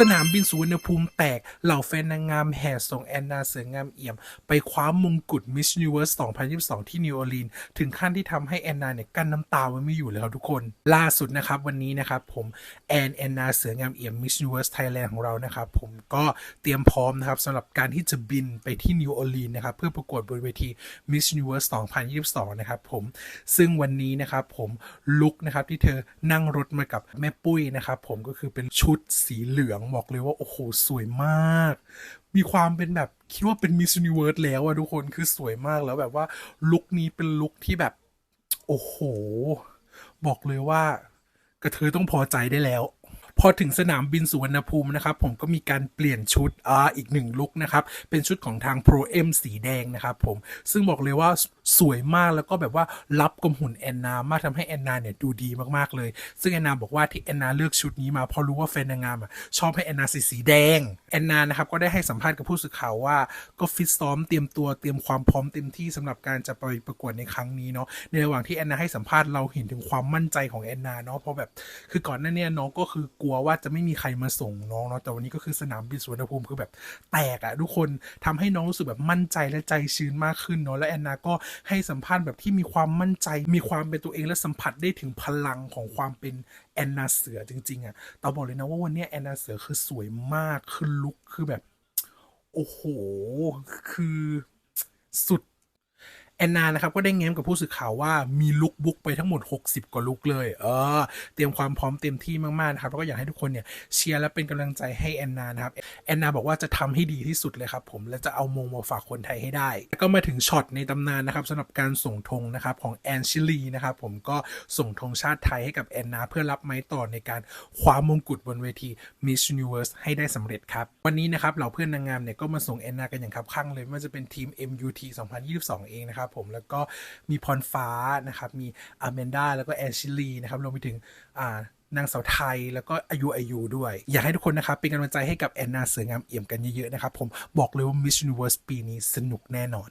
สนามบินสุวรรณภูมิแตก เหล่าแฟนนางงามแห่ส่งแอนนาเสืองามเอี่ยม ไปคว้ามงกุฎ Miss Universe 2022 ที่นิวออร์ลีนถึงขั้นที่ทำให้แอนนาเนี่ยกั้นน้ำตาไว้ไม่อยู่เลยครับทุกคน ล่าสุดนะครับวันนี้นะครับผมแอนแอนนาเสืองามเอี่ยม Miss Universe Thailand ของเรานะครับผมก็เตรียมพร้อมนะครับสำหรับการที่จะบินไปที่นิวออร์ลีนนะครับเพื่อประกวดบนเวที Miss Universe 2022 นะครับผมซึ่งวันนี้นะครับผมลุกนะครับที่เธอนั่งรถมากับแม่ปุ้ยนะครับผมก็คือเป็นชุดสีเหลืองบอกเลยว่าโอ้โหสวยมาก มีความเป็นแบบคิดว่าเป็นมิส s u n i เวิร์สแล้วอะทุกคนคือสวยมากแล้วแบบว่าลุคนี้เป็นลุคที่แบบ โอ้โห บอกเลยว่ากระเทยต้องพอใจได้แล้ว พอถึงสนามบินสุวรรณภูมินะครับ ผมก็มีการเปลี่ยนชุดอ่าอีกหนึ่งลุคนะครับ เป็นชุดของทาง Pro M สีแดงนะครับผมซึ่งบอกเลยว่าสวยมากแล้วก็แบบว่ารับกับหุ่นแอนนามากทำให้แอนนาเนี่ยดูดีมากๆเลย ซึ่งแอนนาบอกว่าที่แอนนาเลือกชุดนี้มาเพราะรู้ว่าแฟนนางงามอะชอบให้แอนนาใส่สีแดงแอนนานะครับก็ได้ให้สัมภาษณ์กับผู้สื่อข่าวว่าก็ฟิตซ้อมเตรียมตัวเตรียมความพร้อมเต็มที่สำหรับการจะไปประกวดในครั้งนี้เนาะในระหว่างที่แอนนาให้สัมภาษณ์เราเห็นถึงความมั่นใจของแอนนาเนาะเพราะแบบคือก่อนหน้านี้น้องก็คือกลัวว่าจะไม่มีใครมาส่งน้องเนาะแต่วันนี้ก็คือสนามบินสุวรรณภูมิคือแบบแตกอะทุกคนทำให้น้องรู้สึกแบบมั่นใจและใจชื้นมากขึ้นเนาะและแอนนาก็ให้สัมภาษณ์แบบที่มีความมั่นใจ มีความเป็นตัวเองและสัมผัสได้ถึงพลังของความเป็นแอนนาเสือจริงๆอะเราบอกเลยนะว่าวันนี้แอนนาเสือคือสวยมากคือลุคคือแบบ โอ้โห คือสุด แอนนานะครับก็ได้แง้มกับผู้สื่อข่าวว่ามีลุกบุ๊กไปทั้งหมด 60 กว่าลุกเลย เออ เตรียมความพร้อมเต็มที่มากๆนะครับแล้วก็อยากให้ทุกคนเนี่ยเชียร์และเป็นกำลังใจให้แอนนานะครับแอนนาบอกว่าจะทำให้ดีที่สุดเลยครับผมและจะเอามงมาฝากคนไทยให้ได้ แล้วก็มาถึงช็อตในตำนานนะครับสำหรับการส่งธงนะครับของแอนชิลีนะครับผมก็ส่งธงชาติไทยให้กับแอนนาเพื่อรับไม้ต่อในการคว้ามงกุฎบนเวที Miss Universe ให้ได้สำเร็จครับ วันนี้นะครับเหล่าเพื่อนนางงามเนี่ยก็มาส่งแอนนากันอย่างคับข้างเลยไม่ว่าจะเป็นทีม MUT 2022 เองนะครับผมแล้วก็มีพรฟ้านะครับมีอาเมนดาแล้วก็แอนชิลีนะครับรวมไปถึงอ่านางสาวไทยแล้วก็อายุอายุด้วย อยากให้ทุกคนนะครับ เป็นกำลังใจให้กับแอนนาเสืองามเอี่ยมกันเยอะๆนะครับผมบอกเลยว่า Miss Universe ปีนี้สนุกแน่นอน